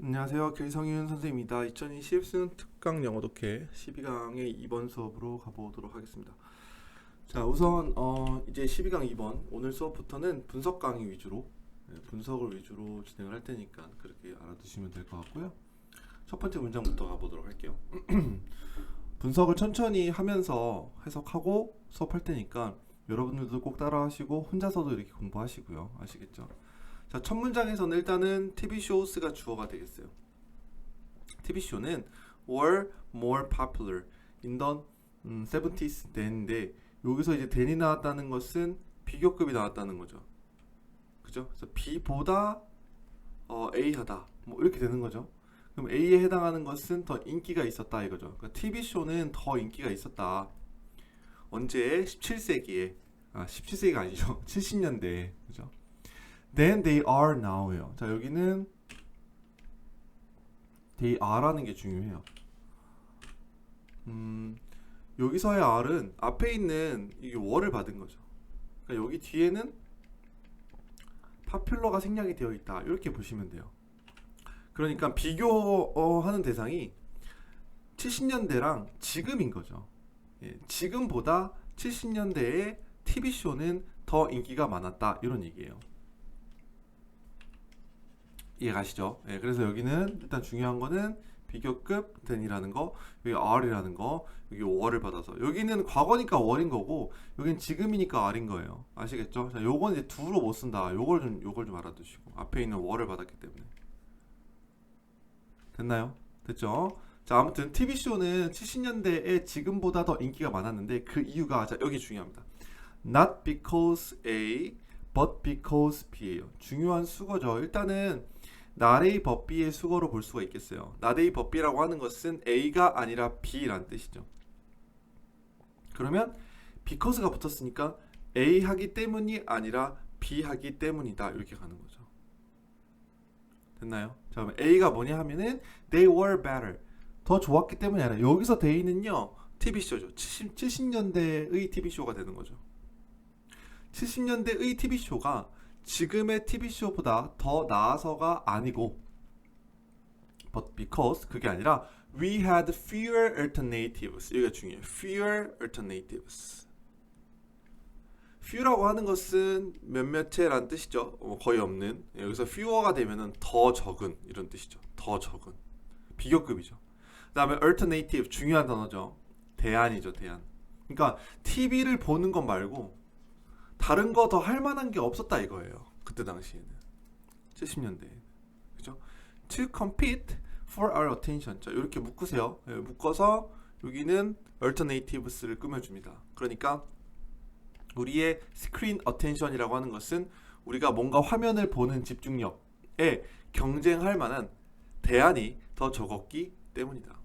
안녕하세요. 길성윤 선생님입니다. 2020 수능 특강 영어 독해 12강의 2번 수업으로 가보도록 하겠습니다. 자, 우선 어, 이제 12강 2번 오늘 수업부터는 분석 강의 위주로 네, 분석을 위주로 진행을 할 테니까 그렇게 알아두시면 될 것 같고요. 첫 번째 문장부터 가보도록 할게요. 분석을 천천히 하면서 해석하고 수업할 테니까 여러분들도 꼭 따라하시고 혼자서도 이렇게 공부하시고요. 아시겠죠? 자, 첫 문장에서는 일단은 TV shows가 주어가 되겠어요. TV show는 were more popular in the 음, 70s than인데 여기서 이제 than이 나왔다는 것은 비교급이 나왔다는 거죠. 그죠? 그래서 B보다 어, A하다. 뭐 이렇게 되는 거죠. 그럼 A에 해당하는 것은 더 인기가 있었다 이거죠. 그러니까 TV 쇼는 더 인기가 있었다. 언제? 17세기에. 아, 17세기가 아니죠. 70년대에. 그죠? Than they are now요. 자, 여기는 they are라는 게 중요해요. 음, 여기서의 are은 앞에 있는 이게 were를 받은 거죠. 그러니까 여기 뒤에는 popular가 생략이 되어 있다. 이렇게 보시면 돼요. 그러니까 비교하는 대상이 70년대랑 지금인 거죠. 예, 지금보다 70년대의 TV 쇼는 더 인기가 많았다. 이런 얘기예요. 이해가시죠? 예, 그래서 여기는 일단 중요한 거는 비교급 then이라는 거, 여기 are이라는 거, 여기 were를 받아서 여기는 과거니까 were인 거고 여기는 지금이니까 are인 거예요. 아시겠죠? 자, 요건 이제 두로 못 쓴다. 요걸 좀 요걸 좀 알아두시고 앞에 있는 were를 받았기 때문에 됐나요? 됐죠? 자, 아무튼 TV 쇼는 70년대에 지금보다 더 인기가 많았는데 그 이유가 자, 여기 중요합니다. Not because A, but because B예요. 중요한 수거죠. 일단은 나레이 법비의 수거로 볼 수가 있겠어요. 나레이 법비라고 하는 것은 A가 아니라 B라는 뜻이죠. 그러면 because가 붙었으니까 A 하기 때문이 아니라 B 하기 때문이다. 이렇게 가는 거죠. 됐나요? 자, A가 뭐냐 하면은 they were better. 더 좋았기 때문이 아니라 여기서 they는요. TV쇼죠. 70, 70년대의 TV쇼가 되는 거죠. 70년대의 TV쇼가 지금의 TV쇼보다 더 나아서가 아니고 but because 그게 아니라 we had fewer alternatives 이게 중요해요. fewer alternatives few라고 하는 것은 몇몇체란 뜻이죠. 어, 거의 없는 여기서 fewer가 되면은 더 적은 이런 뜻이죠. 더 적은 비교급이죠. 그다음에 alternative 중요한 단어죠. 대안이죠, 대안. 그러니까 TV를 보는 것 말고 다른 거 더 할 만한 게 없었다 이거예요. 그때 당시에는 70년대 그죠? To compete for our attention. 자 이렇게 묶으세요. 예, 묶어서 여기는 alternatives를 꾸며줍니다. 그러니까 우리의 screen attention이라고 하는 것은 우리가 뭔가 화면을 보는 집중력에 경쟁할 만한 대안이 더 적었기 때문이다.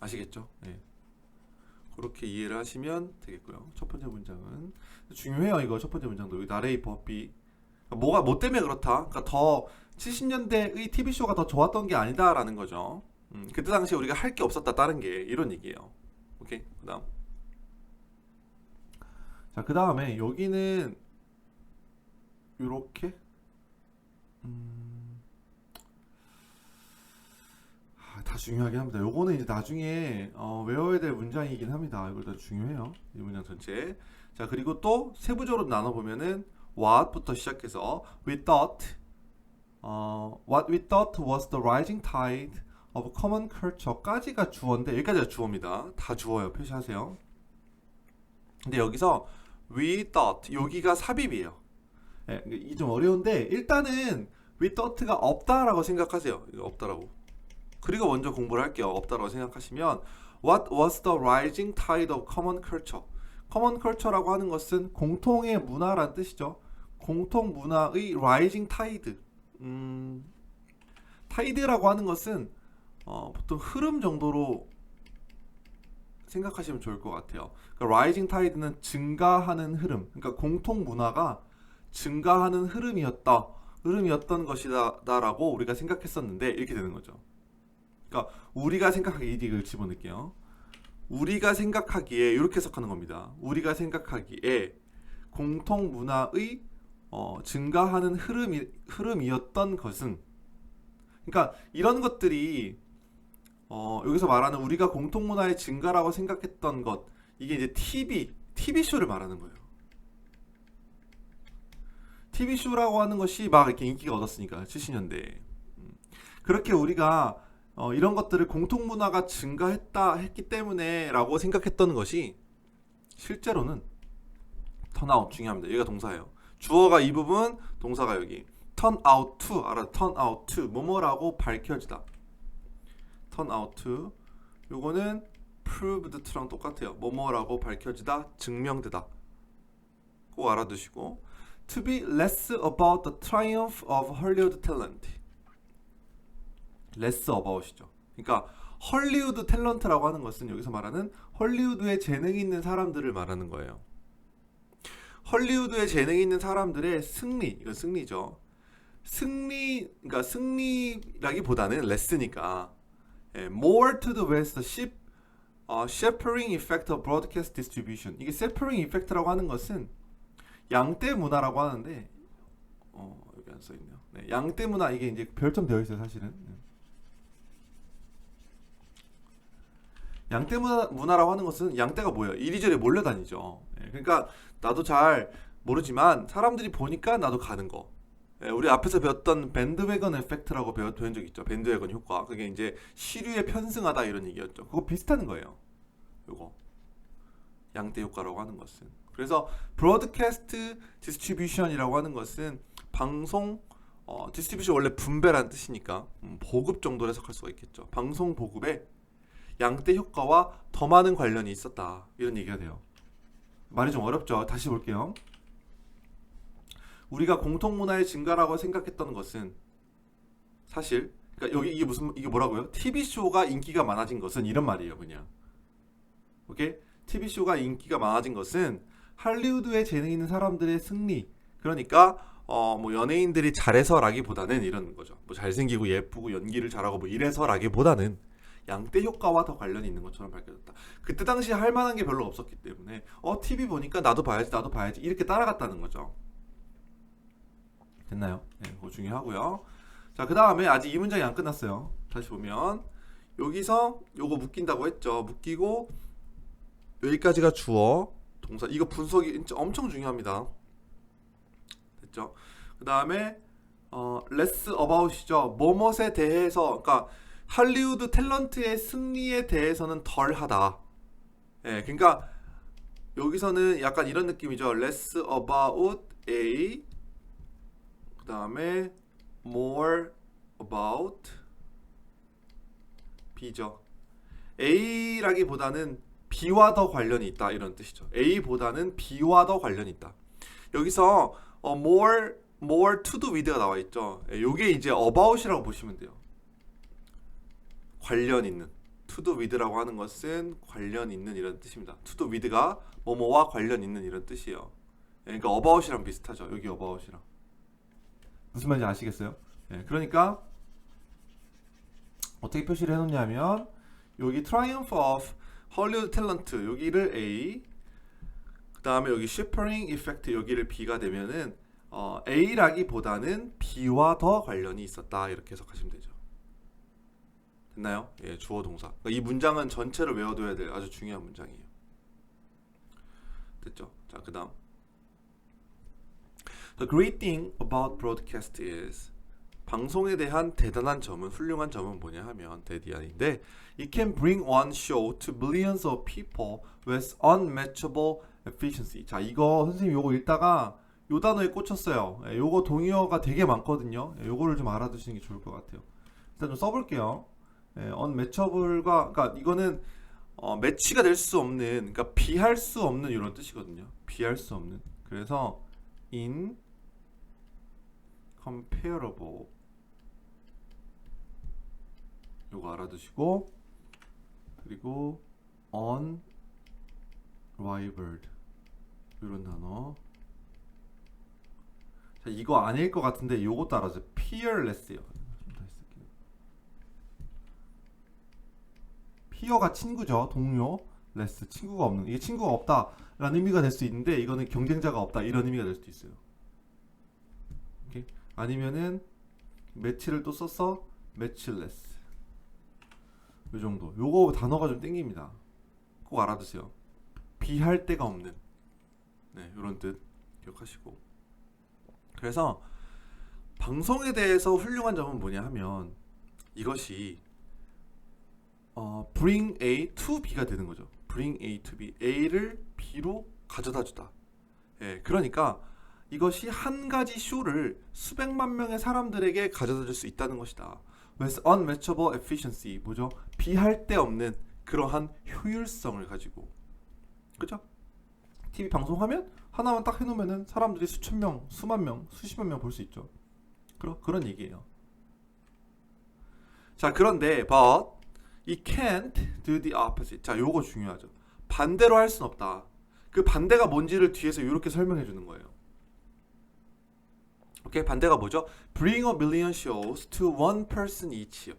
아시겠죠? 네. 그렇게 이해를 하시면 되겠고요. 첫 번째 문장은 중요해요. 이거 첫 번째 문장도 여기 나레이 법비 뭐가 뭐 때문에 그렇다. 그러니까 더 70년대의 TV 쇼가 더 좋았던 게 아니다라는 거죠. 음, 그때 당시에 우리가 할 게 없었다 다른 게 이런 얘기예요. 오케이 그다음 자 그 다음에 여기는 이렇게 음, 아, 다 중요하긴 합니다. 요거는 이제 나중에 어, 외워야 될 문장이긴 합니다. 이거 다 중요해요. 이 문장 전체. 자 그리고 또 세부적으로 나눠 보면은 what부터 시작해서 we thought 어, what we thought was the rising tide of common culture까지가 주어인데 여기까지가 주어입니다. 다 주어요. 표시하세요. 근데 여기서 we thought 여기가 삽입이에요. 예, 이게 좀 어려운데 일단은 we thought가 없다라고 생각하세요. 없다라고. 그리고 먼저 공부를 할게요. 없다라고 생각하시면 What was the rising tide of common culture? common culture라고 하는 것은 공통의 문화란 뜻이죠. 공통 문화의 rising tide. 음, tide라고 하는 것은 어, 보통 흐름 정도로 생각하시면 좋을 것 같아요. 그러니까 rising tide는 증가하는 흐름. 그러니까 공통 문화가 증가하는 흐름이었다. 흐름이었던 것이다라고 우리가 생각했었는데 이렇게 되는 거죠. 그러니까 우리가 생각하기에 이걸 집어넣을게요. 우리가 생각하기에 이렇게 해석하는 겁니다. 우리가 생각하기에 공통 문화의 어, 증가하는 흐름이 흐름이었던 것은 그러니까 이런 것들이 어, 여기서 말하는 우리가 공통 문화의 증가라고 생각했던 것 이게 이제 TV TV 쇼를 말하는 거예요. TV 쇼라고 하는 것이 막 이렇게 인기가 얻었으니까 70년대 음. 그렇게 우리가 어, 이런 것들을 공통 문화가 증가했다 했기 때문에라고 생각했던 것이 실제로는 턴아웃 중요합니다. 여기가 동사예요. 주어가 이 부분, 동사가 여기. turn out to 알아? turn out to 뭐뭐라고 밝혀지다. turn out to 요거는 proved to랑 똑같아요. 뭐뭐라고 밝혀지다, 증명되다. 꼭 알아두시고 to be less about the triumph of Hollywood talent. Less about이죠. 그러니까 헐리우드 탤런트라고 하는 것은 여기서 말하는 헐리우드에 재능이 있는 사람들을 말하는 거예요. 헐리우드에 재능이 있는 사람들의 승리, 이건 승리죠. 승리, 그러니까 승리라기보다는 레스니까 예, more to the west, ship, 어, shepherding effect of broadcast distribution. 이게 shepherding effect라고 하는 것은 양떼 문화라고 하는데 어, 여기 안 써 있네요. 네, 양떼 문화 이게 이제 별점 되어 있어요, 사실은. 양떼 문화, 문화 라고 하는 것은 양떼가 뭐예요? 이리저리 몰려다니죠. 예, 그러니까 나도 잘 모르지만 사람들이 보니까 나도 가는 거. 예, 우리 앞에서 배웠던 밴드웨건 에펙트라고 배운 적 있죠. 밴드웨건 효과. 그게 이제 시류에 편승하다 이런 얘기였죠. 그거 비슷한 거예요. 요거 양떼 효과라고 하는 것은. 그래서 브로드캐스트 디스트리뷰션이라고 하는 것은 방송 어, 디스트리뷰션 원래 분배란 뜻이니까 음, 보급 정도로 해석할 수가 있겠죠. 방송 보급에 양떼 효과와 더 많은 관련이 있었다 이런 얘기가 돼요. 말이 좀 어렵죠. 다시 볼게요. 우리가 공통 문화의 증가라고 생각했던 것은 사실 그러니까 여기 이게 무슨 이게 뭐라고요? TV 쇼가 인기가 많아진 것은 이런 말이에요, 그냥. 오케이? TV 쇼가 인기가 많아진 것은 할리우드에 재능 있는 사람들의 승리. 그러니까 어 뭐 연예인들이 잘해서라기보다는 이런 거죠. 뭐 잘생기고 예쁘고 연기를 잘하고 뭐 이래서라기보다는 양떼 효과와 더 관련이 있는 것처럼 밝혀졌다. 그때 당시 할 만한 게 별로 없었기 때문에 어 TV 보니까 나도 봐야지 나도 봐야지 이렇게 따라갔다는 거죠. 됐나요? 네, 그거 중요하고요. 자, 그 다음에 아직 이 문장이 안 끝났어요. 다시 보면 여기서 요거 묶인다고 했죠. 묶이고 여기까지가 주어, 동사. 이거 분석이 엄청 중요합니다. 됐죠? 그 다음에 어, less about이죠. 뭐뭇에 대해서, 그러니까 할리우드 탤런트의 승리에 대해서는 덜하다. 예, 그러니까 여기서는 약간 이런 느낌이죠. less about A 그 다음에 more about B죠. A라기보다는 B와 더 관련이 있다 이런 뜻이죠. A보다는 B와 더 관련이 있다. 여기서 어, more more to do with가 나와 있죠. 이게 이제 about이라고 보시면 돼요. 관련 있는 do with라고 하는 것은 관련 있는 이런 뜻입니다. do with가 뭐뭐와 관련 있는 이런 뜻이에요. 그러니까 about이랑 비슷하죠. 여기 about이랑. 무슨 말인지 아시겠어요? 네, 그러니까 어떻게 표시를 해놓냐면 여기 Triumph of Hollywood Talent 여기를 A 그 다음에 여기 Shippering Effect 여기를 B가 되면은 어, A라기보다는 B와 더 관련이 있었다 이렇게 해석하시면 되죠. 됐나요? 예, 주어 동사. 그러니까 이 문장은 전체를 외워둬야 될 아주 중요한 문장이에요. 됐죠? 자, 그다음. The great thing about broadcast is 방송에 대한 대단한 점은 훌륭한 점은 뭐냐 하면 대디안인데 it can bring one show to millions of people with unmatchable efficiency. 자, 이거 선생님 요거 읽다가 요 단어에 꽂혔어요. 예, 요거 동의어가 되게 많거든요. 예, 요거를 좀 알아두시는 게 좋을 것 같아요. 일단 좀 써볼게요. 예, unmatchable가 그러니까 이거는 어, 매치가 될 수 없는 그러니까 비할 수 없는 이런 뜻이거든요. 비할 수 없는. 그래서 in comparable 요거 알아두시고 그리고 unrivaled 이런 단어 자 이거 아닐 것 같은데 요것도 알아서 peerless요 피어가 친구죠. 동료 레스 친구가 없는 이게 친구가 없다라는 의미가 될 수 있는데 이거는 경쟁자가 없다 이런 의미가 될 수도 있어요. 아니면은 매치를 또 써서 매치레스 요 정도. 요거 단어가 좀 땡깁니다. 꼭 알아두세요. 비할 데가 없는. 네 요런 뜻 기억하시고. 그래서 방송에 대해서 훌륭한 점은 뭐냐 하면 이것이 어, bring A to B가 되는 거죠 bring A to B A를 B로 가져다 주다 예, 그러니까 이것이 한 가지 쇼를 수백만 명의 사람들에게 가져다 줄 수 있다는 것이다. with unmatchable efficiency 뭐죠? 비할 데 없는 그러한 효율성을 가지고 그죠? TV 방송하면 하나만 딱 해놓으면은 사람들이 수천 명, 수만 명, 수십만 명 볼 수 있죠. 그런 그런 얘기예요. 자 그런데 but it can't do the opposite. 자 요거 중요하죠. 반대로 할 순 없다. 그 반대가 뭔지를 뒤에서 이렇게 설명해 주는 거예요. 오케이 반대가 뭐죠? Bring a million shows to one person each요.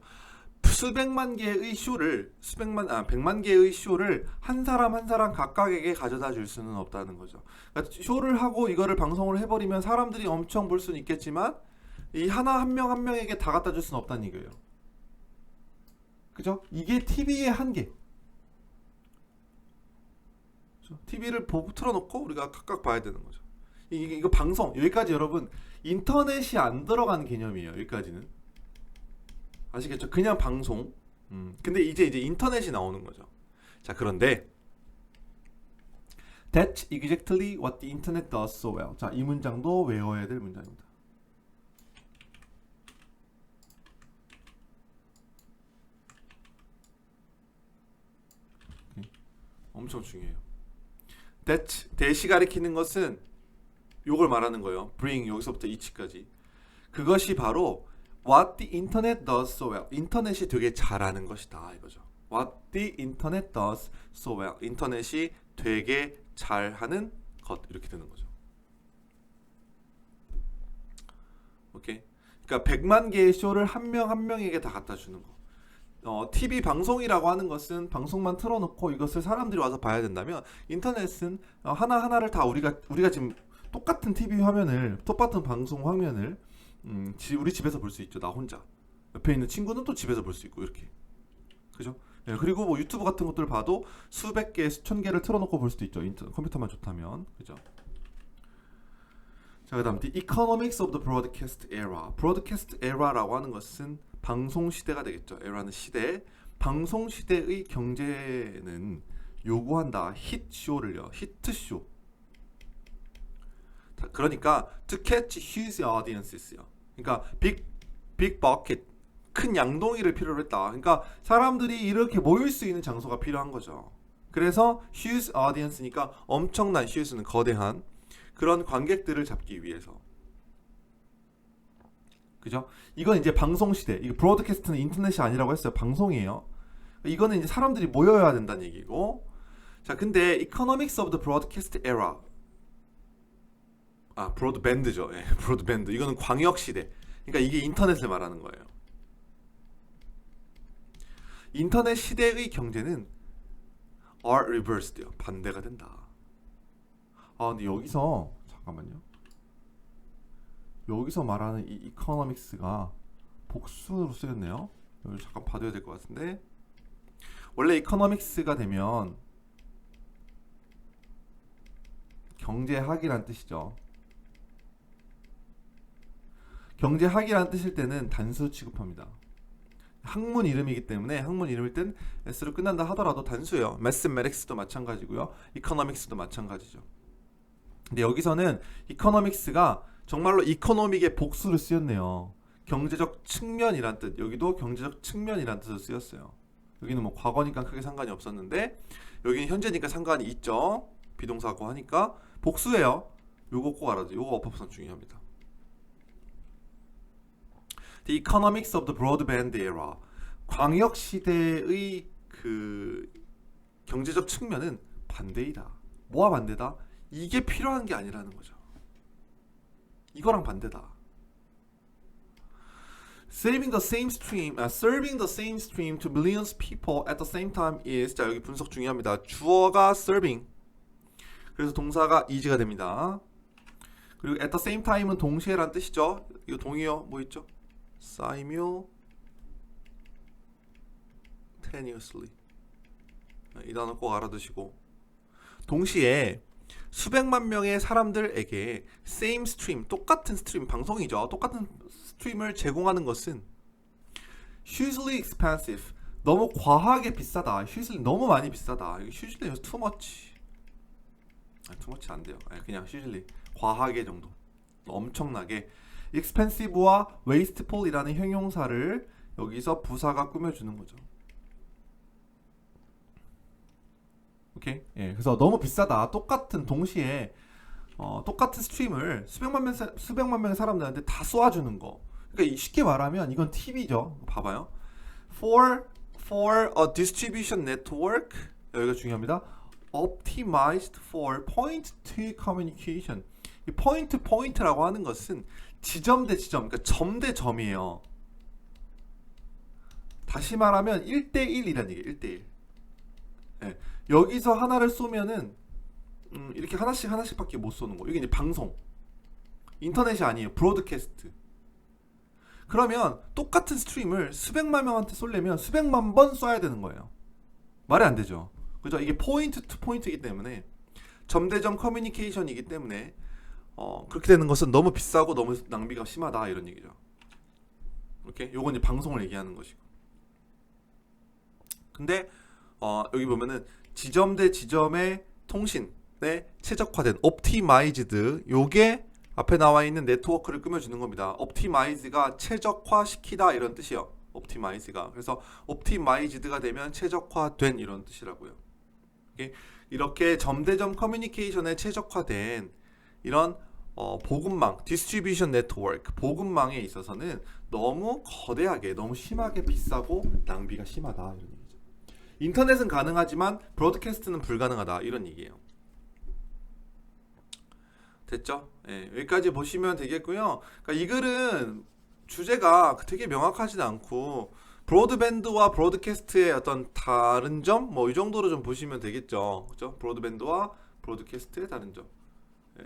수백만 개의 쇼를 수백만 아 백만 개의 쇼를 한 사람 한 사람 각각에게 가져다 줄 수는 없다는 거죠. 그러니까 쇼를 하고 이거를 방송을 해버리면 사람들이 엄청 볼 수는 있겠지만 이 하나 한 명한 명에게 다 갖다 줄 수는 없다는 얘기예요. 그죠? 이게 TV의 한계. TV를 틀어놓고 우리가 각각 봐야 되는 거죠. 이게 이거 방송 여기까지 여러분 인터넷이 안 들어간 개념이에요. 여기까지는 아시겠죠? 그냥 방송. 음. 근데 이제 이제 인터넷이 나오는 거죠. 자 그런데 That's exactly what the internet does so well. 자 이 문장도 외워야 될 문장입니다. 오케이. 엄청 중요해요. that 대시 가리키는 것은 요걸 말하는 거예요. bring 여기서부터 each까지. 그것이 바로 what the internet does so well. 인터넷이 되게 잘하는 것이다 이거죠. what the internet does so well. 인터넷이 되게 잘하는 것 이렇게 되는 거죠. 오케이. 그러니까 100만 개의 쇼를 한 명 한 명에게 다 갖다 주는 거. 어, TV 방송이라고 하는 것은 방송만 틀어놓고 이것을 사람들이 와서 봐야 된다면 인터넷은 어, 하나 하나를 다 우리가 우리가 지금 똑같은 TV 화면을 똑같은 방송 화면을 음, 지, 우리 집에서 볼 수 있죠. 나 혼자 옆에 있는 친구는 또 집에서 볼 수 있고 이렇게 그죠? 예, 그리고 뭐 유튜브 같은 것들 봐도 수백 개, 수천 개를 틀어놓고 볼 수도 있죠. 인터, 컴퓨터만 좋다면 그죠? 자 그다음 the economics of the broadcast era. broadcast era라고 하는 것은 방송 시대가 되겠죠. era는 시대. 방송 시대의 경제는 요구한다. 히트 쇼를요. 히트 쇼. 그러니까 to catch huge audiences,요. 그러니까 big big bucket 큰 양동이를 필요로 했다. 그러니까 사람들이 이렇게 모일 수 있는 장소가 필요한 거죠. 그래서 huge audience니까 엄청난 huge는 거대한 그런 관객들을 잡기 위해서. 그죠? 이건 이제 방송 시대. 이거 브로드캐스트는 인터넷이 아니라고 했어요. 방송이에요. 이거는 이제 사람들이 모여야 된다는 얘기고. 자, 근데 economics of the broadcast era 아 브로드밴드죠. 예, 브로드밴드. 이거는 광역 시대. 그러니까 이게 인터넷을 말하는 거예요. 인터넷 시대의 경제는 are reversed요. 반대가 된다. 아 근데 여기서 잠깐만요. 여기서 말하는 이 economics가 복수로 쓰였네요. 여기 잠깐 봐둬야 될 것 같은데 원래 economics가 되면 경제학이란 뜻이죠. 경제학이라는 뜻일 때는 단수 취급합니다. 학문 이름이기 때문에 학문 이름일 땐 s로 끝난다 하더라도 단수예요. mathematics도 마찬가지고요. economics도 마찬가지죠. 근데 여기서는 economics가 정말로 이코노믹의 복수를 쓰였네요. 경제적 측면이란 뜻. 여기도 경제적 측면이란 뜻으로 쓰였어요. 여기는 뭐 과거니까 크게 상관이 없었는데 여기는 현재니까 상관이 있죠. 비동사고 하니까 복수예요. 요거 꼭 알아두세요. 요거 어법상 중요합니다. The economics of the broadband era. 광역 시대의 그 경제적 측면은 반대이다. 뭐와 반대다? 이게 필요한 게 아니라는 거죠. 이거랑 반대다. Saving the same stream, uh, serving the same stream to millions people at the same time is 자 여기 분석 중요합니다. 주어가 serving, 그래서 동사가 is가 됩니다. 그리고 at the same time은 동시에란 뜻이죠. 이거 동의어 뭐 있죠? simultaneously. 이 단어 꼭 알아두시고 동시에 수백만 명의 사람들에게 same stream 똑같은 스트림 방송이죠. 똑같은 스트림을 제공하는 것은 hugely expensive 너무 과하게 비싸다. hugely 너무 많이 비싸다. hugely is too much. 아, too much 안 돼요. 그냥 hugely 과하게 정도. 엄청나게 expensive와 wasteful이라는 형용사를 여기서 부사가 꾸며주는 거죠. 오케이. 예, 그래서 너무 비싸다. 똑같은 동시에 어, 똑같은 스트림을 수백만 명 사- 수백만 명의 사람들한테 다 쏘아주는 거. 그러니까 이 쉽게 말하면 이건 팁이죠. 봐봐요. For for a distribution network 여기가 중요합니다. Optimized for point-to communication. 이 to point라고 하는 것은 지점 대 지점, 그러니까 점 대 점이에요. 다시 말하면 1대1이라는 얘기예요. 1대1. 예. 여기서 하나를 쏘면은 음, 이렇게 하나씩 하나씩밖에 못 쏘는 거. 이게 이제 방송. 인터넷이 아니에요. 브로드캐스트. 그러면 똑같은 스트림을 수백만 명한테 쏠려면 수백만 번 쏴야 되는 거예요. 말이 안 되죠. 그죠? 이게 포인트 투 포인트이기 때문에 점대점 커뮤니케이션이기 때문에 어, 그렇게 되는 것은 너무 비싸고 너무 낭비가 심하다 이런 얘기죠. 이렇게 요건 이제 방송을 얘기하는 것이고. 근데 어, 여기 보면은 지점 대 지점의 통신에 최적화된 옵티마이즈드 요게 앞에 나와 있는 네트워크를 꾸며주는 겁니다. 옵티마이즈가 최적화시키다 이런 뜻이요. 옵티마이즈가 그래서 옵티마이즈드가 되면 최적화된 이런 뜻이라고요. 이렇게 점대점 커뮤니케이션에 최적화된 이런 어, 보급망, 디스트리뷰션 네트워크, 보급망에 있어서는 너무 거대하게, 너무 심하게 비싸고 낭비가 심하다 이런. 인터넷은 가능하지만 브로드캐스트는 불가능하다 이런 얘기예요. 됐죠? 예, 여기까지 보시면 되겠고요. 그러니까 이 글은 주제가 되게 명확하진 않고 브로드밴드와 브로드캐스트의 어떤 다른 점 뭐 이 정도로 좀 보시면 되겠죠. 그죠? 브로드밴드와 브로드캐스트의 다른 점. 예.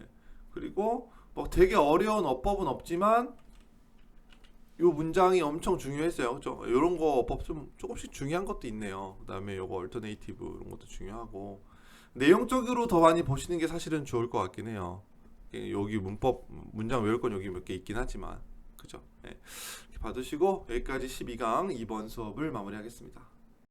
그리고 뭐 되게 어려운 어법은 없지만 요 문장이 엄청 중요했어요. 그죠? 요런 거 어법 좀 조금씩 중요한 것도 있네요. 그다음에 요거 얼터네이티브 이런 것도 중요하고 내용적으로 더 많이 보시는 게 사실은 좋을 것 같긴 해요. 예, 여기 문법 문장 외울 건 여기 몇 개 있긴 하지만 그죠? 예. 이렇게 받으시고 여기까지 12강 2번 수업을 마무리하겠습니다.